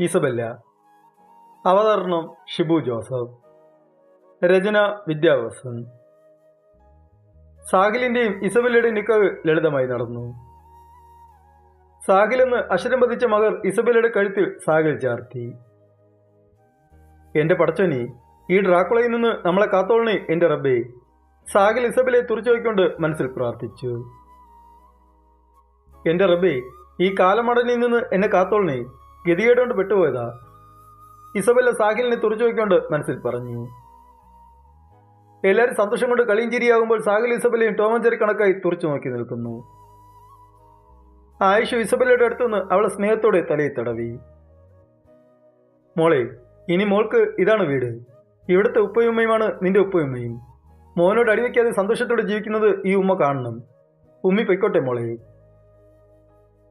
Isabella അവതരണം Shibu Joseph രചന വിദ്യാവസൻ. സാഹിലിന്റെയും ഇസബല്ലയുടെയും നിക്കവ് ലളിതമായി നടന്നു. സാഹിലെന്ന് അക്ഷരം പതിച്ച മകർ ഇസബല്ലയുടെ കഴുത്തിൽ സാഹിൽ ചാർത്തി. എന്റെ പടച്ചോനി ഈ ഡ്രാക്കുളയിൽ നിന്ന് നമ്മളെ കാത്തോളണി എന്റെ റബ്ബേ സാഹിൽ ഇസബലെ തുറച്ചു വയ്ക്കൊണ്ട് മനസ്സിൽ പ്രാർത്ഥിച്ചു. എന്റെ റബ്ബേ ഈ കാലമടലിൽ നിന്ന് എന്നെ കാത്തോളണേ ഗതികേടുകൊണ്ട് പെട്ടുപോയതാ. ഇസബല്ല സാഹിലിനെ തുറച്ചു വയ്ക്കൊണ്ട് മനസ്സിൽ പറഞ്ഞു എല്ലാവരും സന്തോഷം കൊണ്ട് കളിയും സാഹിൽ ഇസബലയും ടോമഞ്ചേരി കണക്കായി തുറച്ചു നോക്കി നിൽക്കുന്നു. ആയിഷു ഇസബലയുടെ അടുത്തുനിന്ന് അവളെ സ്നേഹത്തോടെ തലയിൽ തടവി. മോളെ ഇനി മോൾക്ക് ഇതാണ് വീട്. ഇവിടുത്തെ ഉപ്പയുമ്മയുമാണ് നിന്റെ ഉപ്പയുമ്മയും മോനോട് അടിവെക്കാതെ സന്തോഷത്തോടെ ജീവിക്കുന്നത് ഈ ഉമ്മ കാണണം. ഉമ്മി പൊയ്ക്കോട്ടെ മോളെ.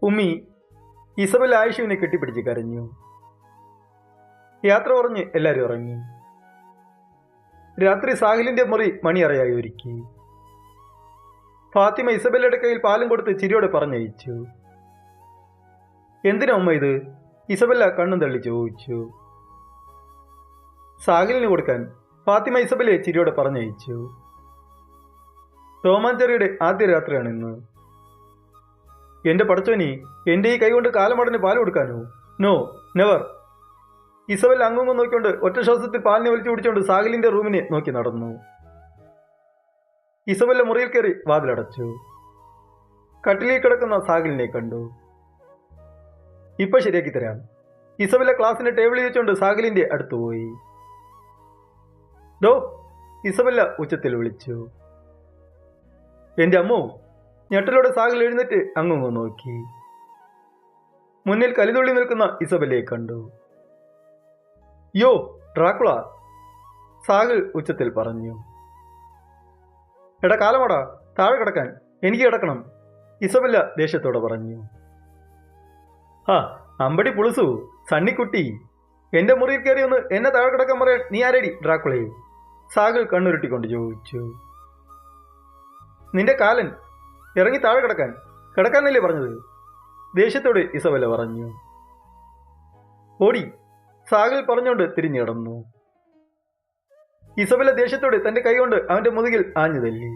ഉമ്മി ഇസബൽ ആയിഷുവിനെ കെട്ടിപ്പിടിച്ച് കരഞ്ഞു. യാത്ര പറഞ്ഞ് എല്ലാവരും ഇറങ്ങി. രാത്രി സാഹിലിന്റെ മുറി മണിയറയായി ഒരുക്കി. ഫാത്തിമ ഇസബലയുടെ കയ്യിൽ പാലും കൊടുത്ത് ചിരിയോടെ പറഞ്ഞയച്ചു. എന്തിനാ അമ്മ ഇത്? ഇസബല്ല കണ്ണും തള്ളി ചോദിച്ചു. സാഹിലിന് കൊടുക്കാൻ ഫാത്തിമ ഇസബലെ ചിരിയോടെ പറഞ്ഞയച്ചു. ടോമാഞ്ചെറിയുടെ ആദ്യ രാത്രിയാണ് ഇന്ന് എന്റെ പടച്ചോനി എന്റെ ഈ കൈകൊണ്ട് കാലമടന് പാൽ കൊടുക്കാനോ? നോ നെവർ ഇസബൽ അങ്ങും നോക്കിക്കൊണ്ട് ഒറ്റ ശ്വാസത്തിൽ പാലിനെ വലിച്ചു പിടിച്ചുകൊണ്ട് സാഹിലിന്റെ റൂമിനെ നോക്കി നടന്നു. ഇസബല്ല മുറിയിൽ കയറി വാതിലടച്ചു. കട്ടിലിൽ കിടക്കുന്ന സാഹിലിനെ കണ്ടു. ഇപ്പൊ ശരിയാക്കി തരാം. ഇസബല്ല ക്ലാസ്സിന്റെ ടേബിളിൽ വെച്ചുകൊണ്ട് സാഹിലിന്റെ അടുത്ത് പോയി. ഡോ ഇസബല്ല ഉച്ചത്തിൽ വിളിച്ചു. എന്റെ അമ്മോ ഞെട്ടലോടെ സാഗൽ എഴുന്നേറ്റ് അങ്ങ് നോക്കി. മുന്നിൽ കലിതുള്ളി നിൽക്കുന്ന ഇസബല്ലയെ കണ്ടു. യോ ഡ്രാക്കുള സാഗൽ ഉച്ചത്തിൽ പറഞ്ഞു. എടാ കാലമാടാ താഴെ കിടക്കാൻ എനിക്ക് കിടക്കണം ഇസബല്ല ദേഷ്യത്തോടെ പറഞ്ഞു. ആ അമ്പടി പുളിസു സണ്ണിക്കുട്ടി എന്റെ മുറിയിൽ കയറി ഒന്ന് എന്നെ താഴെ കിടക്കാൻ പറയാൻ നീ ആരടി ഡ്രാക്കുളയെ സാഗൽ കണ്ണുരുട്ടിക്കൊണ്ട് ചോദിച്ചു. നിന്റെ കാലൻ ഇറങ്ങി താഴെ കിടക്കാൻ. കിടക്കാനല്ലേ പറഞ്ഞത്? ദേഷ്യത്തോട് ഇസവല പറഞ്ഞു. ഓടി സാഗൽ പറഞ്ഞുകൊണ്ട് തിരിഞ്ഞു കിടന്നു. ഇസബല ദേഷ്യത്തോട് തന്റെ കൈകൊണ്ട് അവന്റെ മുതുകിൽ ആഞ്ഞു തല്ലി.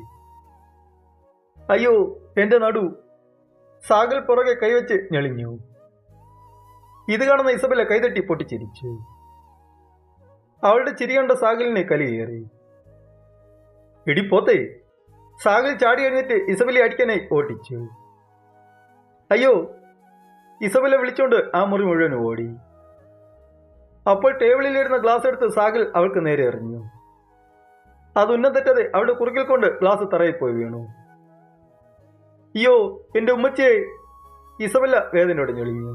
അയ്യോ എന്റെ നടു. സാഗൽ പുറകെ കൈവച്ച് ഞെളിഞ്ഞു. ഇത് കാണുന്ന ഇസബല കൈതട്ടി പൊട്ടിച്ചിരിച്ചു. അവളുടെ ചിരി കണ്ട സാഗലിനെ കലിയേറി ഇടിപ്പോത്തേ സാഗൽ ചാടി എഴുന്നേറ്റ് ഇസബലെ അടിക്കാനായി ഓടിച്ചു. അയ്യോ ഇസബല വിളിച്ചുകൊണ്ട് ആ മുറി മുഴുവൻ ഓടി. അപ്പോൾ ടേബിളിലിരുന്ന ഗ്ലാസ് എടുത്ത് സാഗൽ അവൾക്ക് നേരെ എറിഞ്ഞു. അത് ഉന്നം തെറ്റാതെ അവളുടെ കുറുകിൽ കൊണ്ട് ഗ്ലാസ് തറയിൽ പോയി വീണു. അയ്യോ എന്റെ ഉമ്മച്ചെ ഇസബല്ല വേദനയോടെ ഞെളിഞ്ഞു.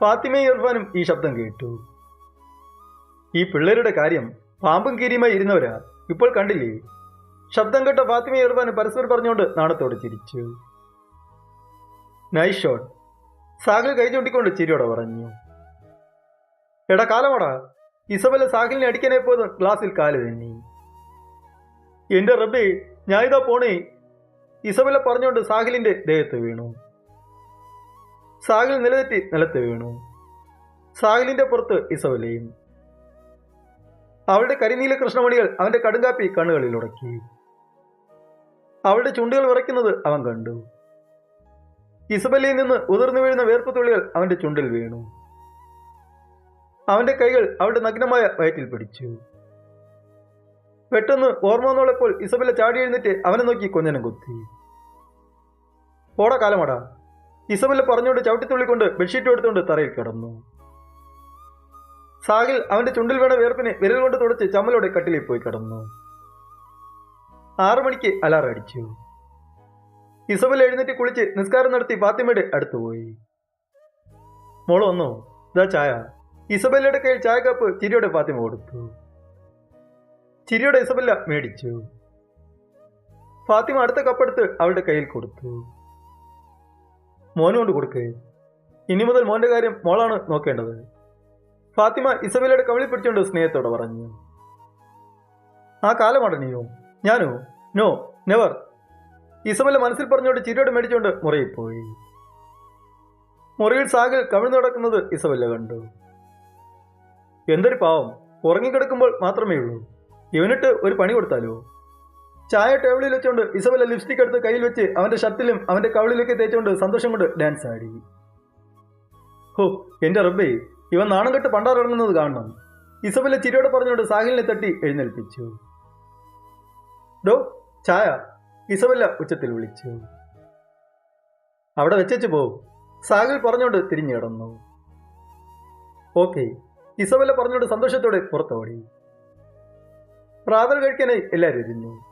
ഫാത്തിമയും ഇർഫാനും ഈ ശബ്ദം കേട്ടു. ഈ പിള്ളേരുടെ കാര്യം പാമ്പും കീരിയുമായി ഇരുന്നവരാ ഇപ്പോൾ കണ്ടില്ലേ? ശബ്ദം കേട്ട ഫാത്തിമ ഇർഫാൻ പരസ്പരം പറഞ്ഞുകൊണ്ട് നാണത്തോട് ചിരിച്ചു. നൈസ് ഷോട്ട് സാഗൽ കൈ ചൂണ്ടിക്കൊണ്ട് ചിരിയോടെ പറഞ്ഞു. എടാ കാലമാടാ. ഇസബല സാഹിലിനെ അടിക്കാനായി പോയത് ഗ്ലാസിൽ കാൽ തന്നെ. എന്റെ റബ്ബി ഞാൻ ഇതാ പോണേ. ഇസബല പറഞ്ഞുകൊണ്ട് സാഹിലിന്റെ ദേഹത്ത് വീണു. സാഹിൽ നിലതെറ്റി നിലത്ത് വീണു. സാഹിലിന്റെ പുറത്ത് ഇസബലയും അവളുടെ കരിനീല കൃഷ്ണമണികൾ അവന്റെ കടുങ്കാപ്പി കണ്ണുകളിൽ ഉടക്കി അവളുടെ ചുണ്ടുകൾ വിറയ്ക്കുന്നത് അവൻ കണ്ടു. ഇസബലിയിൽ നിന്ന് ഉതിർന്നു വീഴുന്ന വേർപ്പ് തുള്ളികൾ അവന്റെ ചുണ്ടിൽ വീണു. അവന്റെ കൈകൾ അവളുടെ നഗ്നമായ വയറ്റിൽ പിടിച്ചു. പെട്ടെന്ന് ഓർമ്മ വന്നോളപ്പോൾ ഇസബല ചാടി എഴുന്നേറ്റ് അവനെ നോക്കി കൊഞ്ഞനം കുത്തി. പോടാ കാലമടാ. ഇസബല പറഞ്ഞുകൊണ്ട് ചവിട്ടിത്തുള്ളിക്കൊണ്ട് ബെഡ്ഷീറ്റ് എടുത്തുകൊണ്ട് തറയിൽ കിടന്നു. സാഹിൽ അവന്റെ ചുണ്ടിൽ വീണ വേർപ്പിനെ വിരൽ കൊണ്ട് തുടച്ച് ചമ്മലോടെ കട്ടിലിൽ പോയി കിടന്നു. ആറു മണിക്ക് അലാറം അടിച്ചു. ഇസബൽ എഴുന്നേറ്റ് കുളിച്ച് നിസ്കാരം നടത്തി ഫാത്തിമയുടെ അടുത്ത് പോയി. വന്നു? ഇതാ ചായ. ഇസബല്ലയുടെ കയ്യിൽ ചായ കപ്പ് ചിരിയുടെ ഫാത്തിമ കൊടുത്തു. ചിരിയുടെ ഇസബല്ല മേടിച്ചു. ഫാത്തിമ അടുത്ത കപ്പെടുത്ത് അവളുടെ കയ്യിൽ കൊടുത്തു. മോനുകൊണ്ട് കൊടുക്കേ. കൊടുക്ക് ഇനി മുതൽ മോന്റെ കാര്യം മോളാണ് നോക്കേണ്ടത്. ഫാത്തിമ ഇസബല്ലയുടെ കവിളി പിടിച്ചുകൊണ്ട് സ്നേഹത്തോടെ പറഞ്ഞു. ആ കാലമടനിയോ ഞാനോ? നോ നെവർ ഇസബല്ല മനസ്സിൽ പറഞ്ഞുകൊണ്ട് ചിരിയോട് മേടിച്ചുകൊണ്ട് മുറിയിൽ പോയി. മുറിയിൽ സാഗിൽ കവിഴ്ന്നു നടക്കുന്നത് ഇസബല്ല കണ്ടു. എന്തൊരു പാവം. ഉറങ്ങിക്കിടക്കുമ്പോൾ മാത്രമേ ഉള്ളൂ. ഇവനിട്ട് ഒരു പണി കൊടുത്താലോ? ചായ ടേബിളിൽ വെച്ചുകൊണ്ട് ഇസബല്ല ലിപ്സ്റ്റിക് എടുത്ത് കയ്യിൽ വെച്ച് അവന്റെ ഷർട്ടിലും അവന്റെ കവിളിലൊക്കെ തേച്ചുകൊണ്ട് സന്തോഷം കൊണ്ട് ഡാൻസ് ആടി. ഹോ എന്റെ റബ്ബേ ഇവൻ നാണം കെട്ട് പണ്ടാറിറങ്ങുന്നത് കാണണം. ഇസബല്ല ചിരിയോട് പറഞ്ഞുകൊണ്ട് സാഹിലിനെ തട്ടി എഴുന്നേൽപ്പിച്ചു. ഡോ ചായ. ഇസബല്ല ഉച്ചത്തിൽ വിളിച്ചു. അവിടെ വെച്ചു പോവും. സാഗിൽ പറഞ്ഞുകൊണ്ട് തിരിഞ്ഞു കിടന്നു. ഓക്കെ ഇസബല്ല പറഞ്ഞുകൊണ്ട് സന്തോഷത്തോടെ പുറത്തോടി. പ്രാതൽ കഴിക്കാനായി എല്ലാവരും ഇരുന്നു.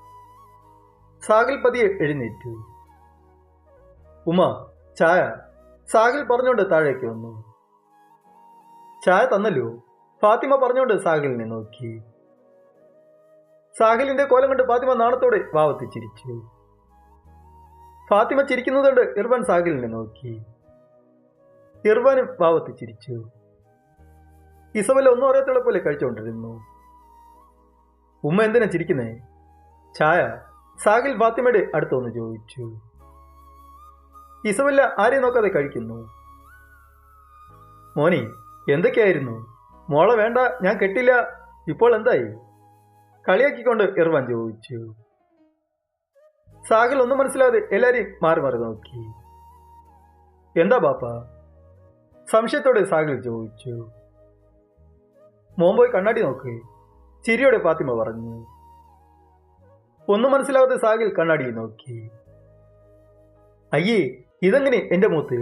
സാഗിൽ പതിയെ എഴുന്നേറ്റു. ഉമ ചായ. സാഗിൽ പറഞ്ഞുകൊണ്ട് താഴേക്ക് വന്നു. ചായ തന്നല്ലോ. ഫാത്തിമ പറഞ്ഞുകൊണ്ട് സാഗിലിനെ നോക്കി. സാഹിലിന്റെ കോലം കണ്ട് ഫാത്തിമ നാണത്തോടെ ഭാവത്ത് ചിരിച്ചു. ഫാത്തിമ ചിരിക്കുന്നത് കണ്ട് ഇർവാൻ സാഹിലിനെ നോക്കി. ഇർവാനും ഭാവത്ത് ചിരിച്ചു. ഇസബല്ല ഒന്നും അറിയാത്തുള്ള പോലെ കഴിച്ചുകൊണ്ടിരുന്നു. ഉമ്മ എന്തിനാ ചിരിക്കുന്നേ? ചായ സാഹിൽ ഫാത്തിമയുടെ അടുത്തൊന്ന് ചോദിച്ചു. ഇസബല്ല ആരെയും നോക്കാതെ കഴിക്കുന്നു. മോനി എന്തൊക്കെയായിരുന്നു? മോളെ വേണ്ട ഞാൻ കെട്ടില്ല. ഇപ്പോൾ എന്തായി? കളിയാക്കിക്കൊണ്ട് ഇർവാൻ ചോദിച്ചു. സാഹിൽ ഒന്നും മനസ്സിലാതെ എല്ലാരെയും മാറി മാറി നോക്കി. എന്താ ബാപ്പ? സംശയത്തോടെ സാഹിൽ ചോദിച്ചു. മോൻ പോയി കണ്ണാടി നോക്ക്. ചിരിയോടെ ഫാത്തിമ പറഞ്ഞു. ഒന്നും മനസ്സിലാകാതെ സാഹിൽ കണ്ണാടി നോക്കി. അയ്യേ ഇതെങ്ങനെ എന്റെ മൂത്ത്?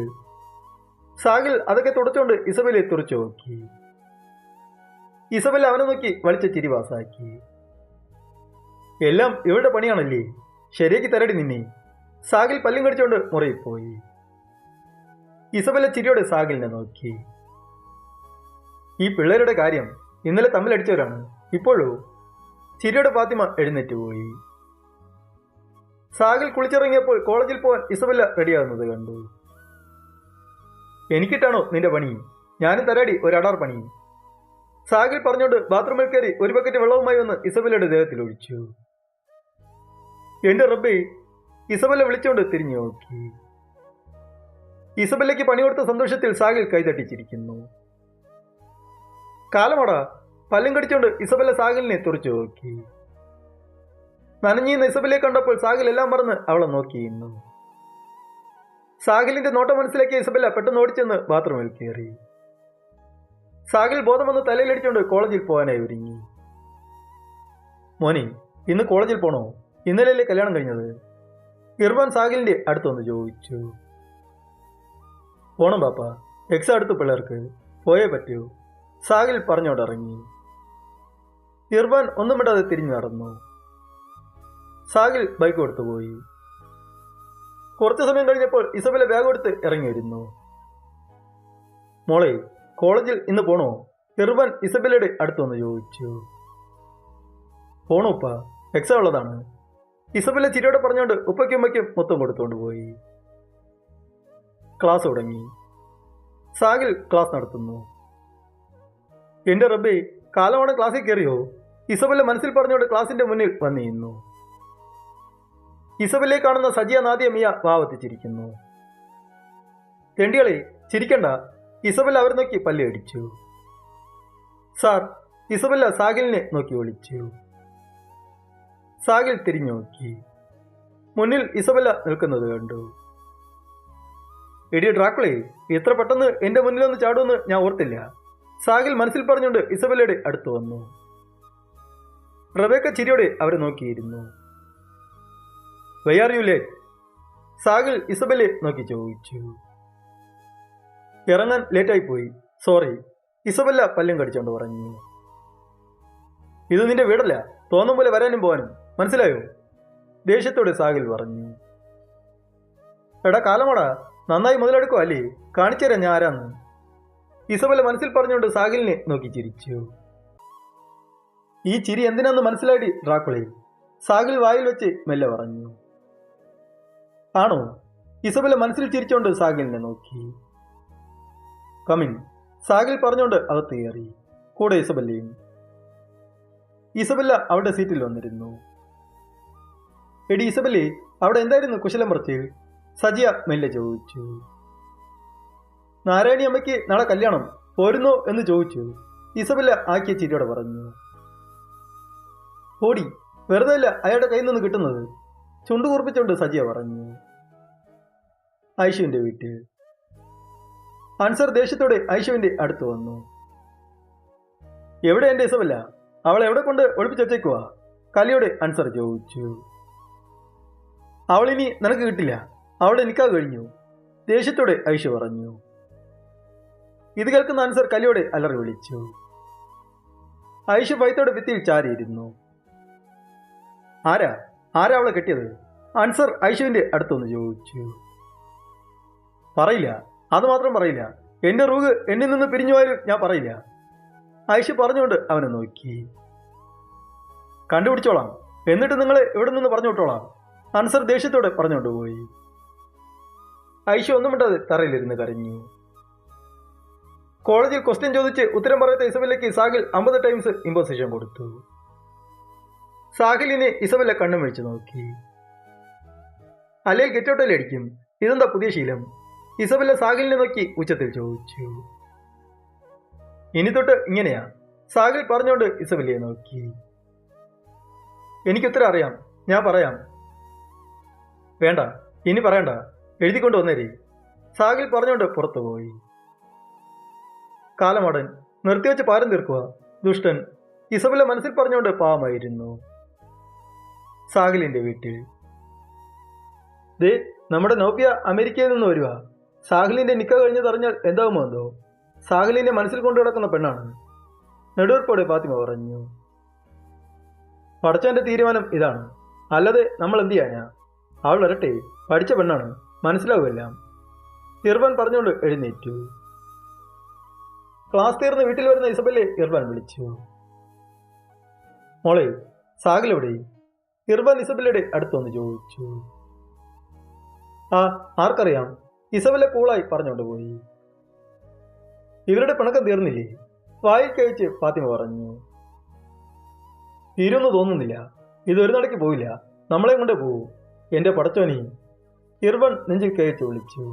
സാഹിൽ അതൊക്കെ തുടച്ചുകൊണ്ട് ഇസബലെ തുറച്ചു നോക്കി. ഇസബൽ അവനെ നോക്കി വലിച്ച ചിരി പാസാക്കി. എല്ലാം ഇവളുടെ പണിയാണല്ലേ? ശരിയാക്കി തരടി നിന്നെ. സാഗിൽ പല്ലും കടിച്ചുകൊണ്ട് മുറിയിൽ പോയി ഇസബല ചിരിയോടെ സാഗിലിനെ നോക്കി. ഈ പിള്ളേരുടെ കാര്യം ഇന്നലെ തമ്മിലടിച്ചവരാണ് ഇപ്പോഴോ? ചിരിയുടെ ഫാത്തിമ എഴുന്നേറ്റ് പോയി. സാഗിൽ കുളിച്ചിറങ്ങിയപ്പോൾ കോളേജിൽ പോകാൻ ഇസബല്ല റെഡിയാകുന്നത് കണ്ടു. എനിക്കിട്ടാണോ നിന്റെ പണി? ഞാനും തരാടി ഒരു അടാർ പണി. സാഗിൽ പറഞ്ഞുകൊണ്ട് ബാത്റൂമിൽ കയറി ഒരു ബക്കറ്റ് വെള്ളവുമായി വന്ന് ഇസബല്ലയുടെ ദേഹത്തിൽ ഒഴിച്ചു. എന്റെ റബ്ബി ഇസബല്ല വിളിച്ചുകൊണ്ട് തിരിഞ്ഞു നോക്കി. ഇസബല്ലയ്ക്ക് പണി കൊടുത്ത സന്തോഷത്തിൽ സാഗിൽ കൈതട്ടിച്ചിരിക്കുന്നു. കാലമട പല്ലും കടിച്ചുകൊണ്ട് ഇസബല്ല സാഗിലിനെ തുറച്ചു നോക്കി. നനഞ്ഞിന്ന് ഇസബല്ലെ കണ്ടപ്പോൾ സാഗിൽ എല്ലാം മറന്ന് അവളെ നോക്കിയിരുന്നു. സാഹിലിന്റെ നോട്ടം മനസ്സിലാക്കിയ ഇസബല്ല പെട്ടെന്ന് ഓടിച്ചെന്ന് ബാത്റൂമിൽ കയറി. സാഗിൽ ബോധം വന്ന് തലയിലടിച്ചുകൊണ്ട് കോളേജിൽ പോകാനായി ഒരുങ്ങി. മോനി ഇന്ന് കോളേജിൽ പോണോ? ഇന്നലെയല്ലേ കല്യാണം കഴിഞ്ഞത്? ഇർവാൻ സാഹിലിന്റെ അടുത്തൊന്ന് ചോദിച്ചു. പോണം പാപ്പ എക്സാം അടുത്ത് പിള്ളേർക്ക്. പോയേ പറ്റൂ. സാഹിൽ പറഞ്ഞോണ്ടിറങ്ങി. ഇർവാൻ ഒന്നും വിടാതെ തിരിഞ്ഞു നടന്നു. സാഹിൽ ബൈക്ക് കൊടുത്തു പോയി. കുറച്ചു സമയം കഴിഞ്ഞപ്പോൾ ഇസബല ബാഗ് കൊടുത്ത് ഇറങ്ങി വരുന്നു മോളെ കോളേജിൽ ഇന്ന് പോണോ? ഇർവാൻ ഇസബലയുടെ അടുത്തൊന്ന് ചോദിച്ചു. പോണോ ഉപ്പ എക്സാം ഉള്ളതാണ്. ഇസബല ചിരിയോടെ പറഞ്ഞുകൊണ്ട് ഉപ്പയ്ക്കും ഉമ്മയ്ക്കും മൊത്തം കൊടുത്തുകൊണ്ട് പോയി. ക്ലാസ് തുടങ്ങി. സാഗിൽ ക്ലാസ് നടത്തുന്നു. എന്റെ റബ്ബേ കാലമാണ് ക്ലാസ്സിൽ കയറിയോ ഇസബല്ല മനസ്സിൽ പറഞ്ഞുകൊണ്ട് ക്ലാസിന്റെ മുന്നിൽ വന്നിരുന്നു ഇസബല്ലെ കാണുന്ന സജിയ നാദിയ മിയ വാവത്തിച്ചിരിക്കുന്നു. തെണ്ടികളെ ചിരിക്കണ്ട. ഇസബല്ല അവർ നോക്കി പല്ലി അടിച്ചു സാർ ഇസബല്ല സാഗിലിനെ നോക്കി വിളിച്ചു. സാഹിൽ തിരിഞ്ഞു നോക്കി. മുന്നിൽ ഇസബല്ല നിൽക്കുന്നത് കണ്ടു. എടി ഡ്രാക്കുളേ എത്ര പെട്ടെന്ന് എന്റെ മുന്നിലൊന്ന് ചാടുമെന്ന് ഞാൻ ഓർത്തില്ല. സാഗിൽ മനസ്സിൽ പറഞ്ഞുകൊണ്ട് ഇസബല്ലയുടെ അടുത്ത് വന്നു. റബേക്ക ചിരിയോടെ അവരെ നോക്കിയിരുന്നു. വയ്യാറിയൂലേ സാഗിൽ യു ലേറ്റ് സാഗിൽ ഇസബലെ നോക്കി ചോദിച്ചു. ഇറങ്ങാൻ ലേറ്റായി പോയി സോറി ഇസബല്ല പല്ലും കടിച്ചോണ്ട് പറഞ്ഞു. ഇത് നിന്റെ വീടല്ല. തോന്നും പോലെ വരാനും പോകാനും മനസ്സിലായോ? ദേഷ്യത്തോടെ സാഹിൽ പറഞ്ഞു. എടാ കാലമടാ നന്നായി മുതലെടുക്കുക അല്ലേ? കാണിച്ചുതരാം ഞാൻ ആരാന്ന് ഇസബല മനസ്സിൽ പറഞ്ഞുകൊണ്ട് സാഹിലിനെ നോക്കി ചിരിച്ചു. ഈ ചിരി എന്തിനാന്ന് മനസ്സിലായി ഡ്രാക്കുളെ? സാഹിൽ വായിൽ വെച്ച് മെല്ലെ പറഞ്ഞു. ആണോ? ഇസബല മനസ്സിൽ ചിരിച്ചുകൊണ്ട് സാഹിലിനെ നോക്കി. കമിൻ സാഹിൽ പറഞ്ഞുകൊണ്ട് അകത്ത് കയറി. കൂടെ ഇസബല്ലയും. ഇസബല്ല അവിടെ സീറ്റിൽ വന്നിരുന്നു. എടി ഇസബല്ലേ അവിടെ എന്തായിരുന്നു കുശലം പറച്ച് സജിയ മെല്ലെ ചോദിച്ചു. നാരായണി അമ്മയ്ക്ക് നാളെ കല്യാണം പോരുന്നോ എന്ന് ചോദിച്ചു. ഇസബല്ല ആക്കിയ ചിരിയോടെ പറഞ്ഞു. ഓടി വെറുതെ അല്ല അയാളുടെ കയ്യിൽ നിന്ന് കിട്ടുന്നത്? ചുണ്ടു കുറിപ്പിച്ചുകൊണ്ട് സജിയ പറഞ്ഞു. ഐഷുവിന്റെ വീട്ടിൽ. അൻസർ ദേഷ്യത്തോടെ ഐഷുവിന്റെ അടുത്ത് വന്നു. എവിടെ എന്റെ ഇസബല്ല? അവളെ എവിടെ കൊണ്ട് ഒളിപ്പിച്ചു വച്ചേക്കുവാ? കലിയോടെ അൻസർ ചോദിച്ചു. അവളിനി നിനക്ക് കിട്ടില്ല. അവൾ എനിക്കാ കഴിഞ്ഞു. ദേഷ്യത്തോടെ ഐഷ പറഞ്ഞു. ഇത് കേൾക്കുന്ന അൻസർ കലിയോടെ അലറി വിളിച്ചു. ഐഷ ഭയത്തോടെ ഭിത്തിയിൽ ചാരിയിരുന്നു. ആരാ? ആരാ അവളെ കെട്ടിയത്? അൻസർ ഐഷുവിന്റെ അടുത്തൊന്ന് ചോദിച്ചു. പറയില്ല. അത് മാത്രം പറയില്ല. എന്റെ റൂഗ് എന്നിൽ നിന്ന് പിരിഞ്ഞു പോയാലും ഞാൻ പറയില്ല. ഐഷ പറഞ്ഞുകൊണ്ട് അവനെ നോക്കി. കണ്ടുപിടിച്ചോളാം. എന്നിട്ട് നിങ്ങളെ ഇവിടെ നിന്ന് പറഞ്ഞു വിട്ടോളാം അൻസർ ദേഷ്യത്തോടെ പറഞ്ഞുകൊണ്ട് പോയി. ഐഷ ഒന്നും മിണ്ടാതെ തറയിലിരുന്ന് കരഞ്ഞു. കോളേജിൽ ക്വസ്റ്റ്യൻ ചോദിച്ച് ഉത്തരം പറയാത്ത ഇസബല്ലയ്ക്ക് സാഹിൽ അമ്പത് ടൈംസ് ഇമ്പോസിഷൻ കൊടുത്തു. സാഹിലിനെ ഇസബല്ല കണ്ണും വെച്ച് നോക്കി. അല്ലെങ്കിൽ ഗെറ്റോട്ടയിൽ അടിക്കും ഇതെന്താ പുതിയ ശീലം? ഇസബല്ല സാഹിലിനെ നോക്കി ഉച്ചത്തിൽ ചോദിച്ചു. ഇനി തൊട്ട് ഇങ്ങനെയാ. സാഹിൽ പറഞ്ഞുകൊണ്ട് ഇസബല്ലയെ നോക്കി. എനിക്കുത്തരം അറിയാം. ഞാൻ പറയാം. വേണ്ട ഇനി പറയണ്ട. എഴുതിക്കൊണ്ട് വന്നേരി. സാഗിൽ പറഞ്ഞുകൊണ്ട് പുറത്തു പോയി കാലമടൻ നിർത്തിവെച്ച് പാരം തീർക്കുക. ദുഷ്ടൻ ഇസബല മനസ്സിൽ പറഞ്ഞുകൊണ്ട് പാവമായിരുന്നു. സാഹിലിന്റെ വീട്ടിൽ. ദേ നമ്മുടെ നോപ്പിയ അമേരിക്കയിൽ നിന്ന് വരിക സാഹിലിന്റെ നിക്ക കഴിഞ്ഞതറിഞ്ഞാൽ എന്താകുമോ എന്തോ? സാഹിലിന്റെ മനസ്സിൽ കൊണ്ടു കിടക്കുന്ന പെണ്ണാണ്. നെടുവർപ്പോടെ ഫാത്തിമ പറഞ്ഞു. പടച്ചവന്റെ തീരുമാനം ഇതാണ്. അല്ലാതെ നമ്മൾ എന്ത് ചെയ്യാനാ? അവൾ വരട്ടെ പഠിച്ച പെണ്ണാണ് മനസ്സിലാവുമെല്ലാം ഇർഫാൻ പറഞ്ഞുകൊണ്ട് എഴുന്നേറ്റു. ക്ലാസ് തീർന്ന് വീട്ടിൽ വരുന്ന ഇസബല്ലെ ഇർഫാൻ വിളിച്ചു. മോളെ സാഗലെവിടെ ഇർഫാൻ ഇസബല്ലയുടെ അടുത്തൊന്ന് ചോദിച്ചു. ആ ആർക്കറിയാം? ഇസബല്ല കൂളായി പറഞ്ഞുകൊണ്ട് പോയി. ഇവരുടെ പിണക്കം തീർന്നില്ലേ? വായിൽ കഴിച്ച് ഫാത്തിമ പറഞ്ഞു. തീരുമെന്ന് തോന്നുന്നില്ല. ഇതൊരു നടക്ക് പോയില്ല നമ്മളെ കൊണ്ടേ പോകൂ എന്റെ പടച്ചോനി ഇർവൺ നെഞ്ചിൽ കയറ്റി വിളിച്ചു